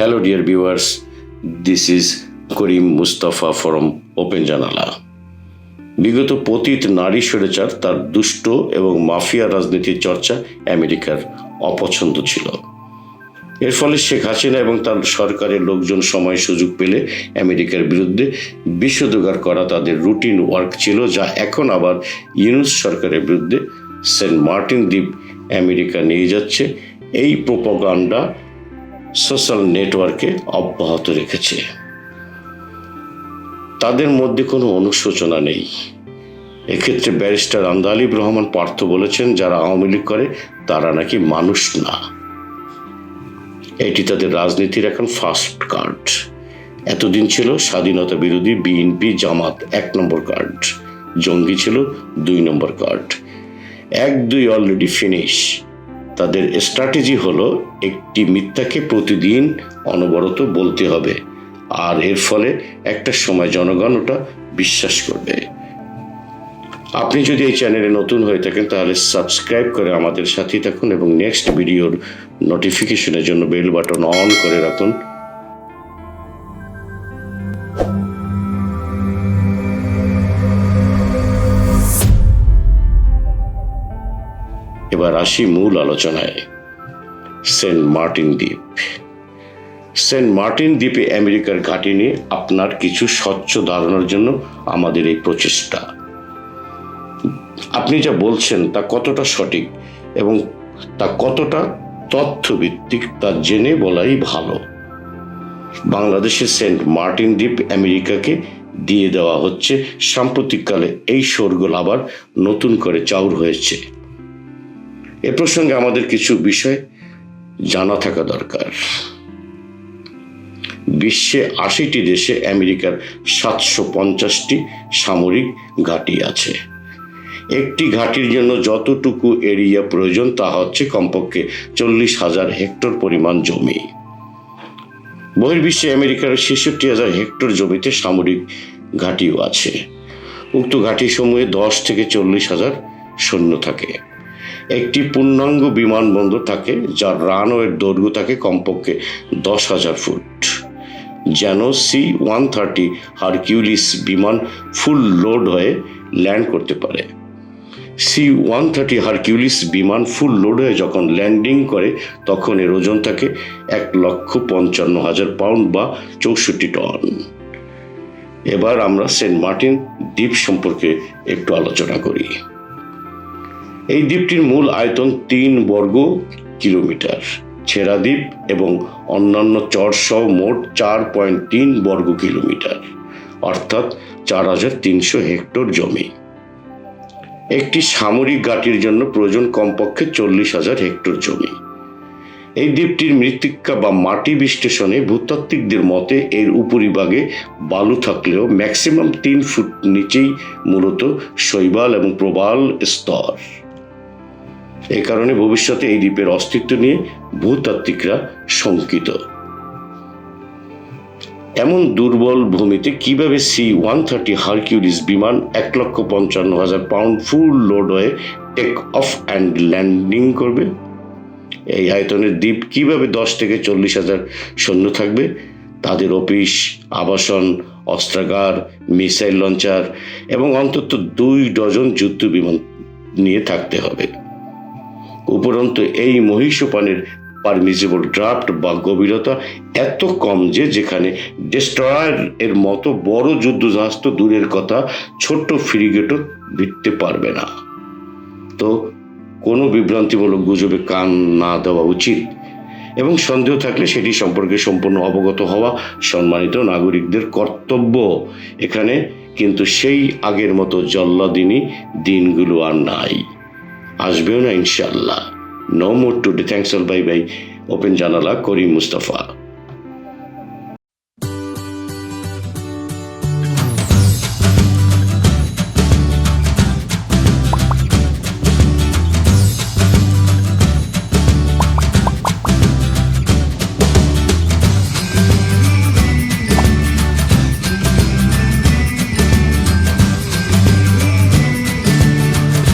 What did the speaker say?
Hello, dear viewers. This is Karim Mustafa from open Janala বিগত পতিত নারী স্বৈরাচার তার দুষ্ট এবং মাফিয়া রাজনীতির চর্চা আমেরিকার অপছন্দ ছিল। এর ফলে শেখ হাসিনা এবং তার সরকারের লোকজন সময় সুযোগ পেলে আমেরিকার বিরুদ্ধে বিষোদগার করা তাদের রুটিন ওয়ার্ক ছিল যা এখন আবার ইউনুস সরকারের বিরুদ্ধে সেন্ট মার্টিন দ্বীপ আমেরিকা নিয়ে যাচ্ছে। এই প্রোপাগান্ডা সোশ্যাল নেটওয়ার্কে অব্যাহত রেখেছে। তাদের মধ্যে কোনো অনুশোচনা নেই। এক্ষেত্রে ব্যারিস্টার আন্দালিব রহমান পার্থ বলেছেন, যারা আওয়ামী লীগ করে, তারা নাকি মানুষ না। এটি তাদের রাজনীতির এখন ফার্স্ট কার্ড। এতদিন ছিল স্বাধীনতা বিরোধী বিএনপি জামাত এক নম্বর কার্ড, জঙ্গি ছিল দুই নম্বর কার্ড। এক দুই অলরেডি ফিনিশ। তাদের স্ট্র্যাটেজি হলো একটি মিথ্যাকে প্রতিদিন অনবরত বলতে হবে। আর এর ফলে একটা সময় জনগণ ওটা বিশ্বাস করবে। আপনি যদি এই চ্যানেলে নতুন হয়ে থাকেন, তাহলে সাবস্ক্রাইব করে আমাদের সাথেই থাকুন এবং নেক্সট ভিডিওর নোটিফিকেশনের জন্য বেল বাটন অন করে রাখুন। এবার আসি মূল আলোচনায়। সেন্ট মার্টিন দ্বীপ। সেন্ট মার্টিন দ্বীপে আমেরিকার ঘাঁটি নিয়ে আপনার কিছু স্বচ্ছ ধারণার জন্য আমাদের এই প্রচেষ্টা। আপনি যা বলছেন তা কতটা সঠিক এবং তা কতটা তথ্যভিত্তিক তা জেনে বলাই ভালো। বাংলাদেশের সেন্ট মার্টিন দ্বীপ আমেরিকাকে দিয়ে দেওয়া হচ্ছে। সাম্প্রতিককালে এই শোরগোল আবার নতুন করে চাউর হয়েছে। এ প্রসঙ্গে আমাদের কিছু বিষয় জানা থাকা দরকার। বিশ্বে আশিটি দেশে আমেরিকার সাতশো পঞ্চাশটি সামরিক ঘাঁটি আছে। একটি ঘাঁটির জন্য যতটুকু এরিয়া প্রয়োজন তা হচ্ছে কমপক্ষে চল্লিশ হাজার হেক্টর পরিমাণ জমি। বহির্বিশ্বে আমেরিকার ছেষট্টি হাজার হেক্টর জমিতে সামরিক ঘাঁটিও আছে। উক্ত ঘাঁটি ঘাঁটিসমূহে দশ থেকে চল্লিশ হাজার সৈন্য থাকে। একটি পূর্ণাঙ্গ বিমানবন্দর থাকে, যার রানওয়ের দৈর্ঘ্য থাকে কমপক্ষে দশ হাজার ফুট। যেন সি ওয়ান থার্টি হারকিউলিস বিমান ফুল লোড হয়ে ল্যান্ড করতে পারে। সি ওয়ান থার্টি হারকিউলিস বিমান ফুল লোড হয়ে যখন ল্যান্ডিং করে, তখন এর ওজন থাকে এক লক্ষ পঞ্চান্ন হাজার পাউন্ড বা চৌষট্টি টন। এবার আমরা সেন্ট মার্টিন দ্বীপ সম্পর্কে একটু আলোচনা করি। এই দ্বীপটির মূল আয়তন তিন বর্গ কিলোমিটার। ছেড়া দ্বীপ এবং অন্যান্য চরসহ মোট চার পয়েন্ট তিন বর্গ কিলোমিটার, অর্থাৎ চার হাজার তিনশো হেক্টর জমি। একটি সামরিক ঘাঁটির জন্য প্রয়োজন কমপক্ষে চল্লিশ হাজার হেক্টর জমি। এই দ্বীপটির মৃত্তিকা বা মাটি বিশ্লেষণে ভূতাত্ত্বিকদের মতে এর উপরিভাগে বালু থাকলেও ম্যাক্সিমাম তিন ফুট নিচেই মূলত শৈবাল এবং প্রবাল স্তর। এ কারণে ভবিষ্যতে এই দ্বীপের অস্তিত্ব নিয়ে ভূতাত্ত্বিকরা শঙ্কিত। এমন দুর্বল ভূমিতে কীভাবে সি ওয়ান থার্টি হারকিউলিস বিমান এক লক্ষ পঞ্চান্ন হাজার পাউন্ড ফুল লোড হয়ে টেক অফ অ্যান্ড ল্যান্ডিং করবে? এই আয়তনের দ্বীপ কীভাবে দশ থেকে চল্লিশ হাজার সৈন্য থাকবে? তাদের অফিস, আবাসন, অস্ত্রাগার, মিসাইল লঞ্চার এবং অন্তত দুই ডজন যুদ্ধ বিমান নিয়ে থাকতে হবে। উপরন্তু এই মহিষপানের পারমিজিবল ড্রাফট বা গভীরতা এত কম যে যেখানে ডেস্ট্রয়ার এর মতো বড় যুদ্ধজাহাজ তো দূরের কথা, ছোট্ট ফ্রিগেটও ভিড়তে পারবে না। তো কোনো বিভ্রান্তিমূলক গুজবে কান না দেওয়া উচিত। এবং সন্দেহ থাকলে সেটি সম্পর্কে সম্পূর্ণ অবগত হওয়া সম্মানিত নাগরিকদের কর্তব্য। এখানে কিন্তু সেই আগের মতো জল্লাদিনী দিনগুলো আর নাই। আসবেও না ইনশাল্লাহ no more today thanks all bye bye open Janala Karim Mustafa.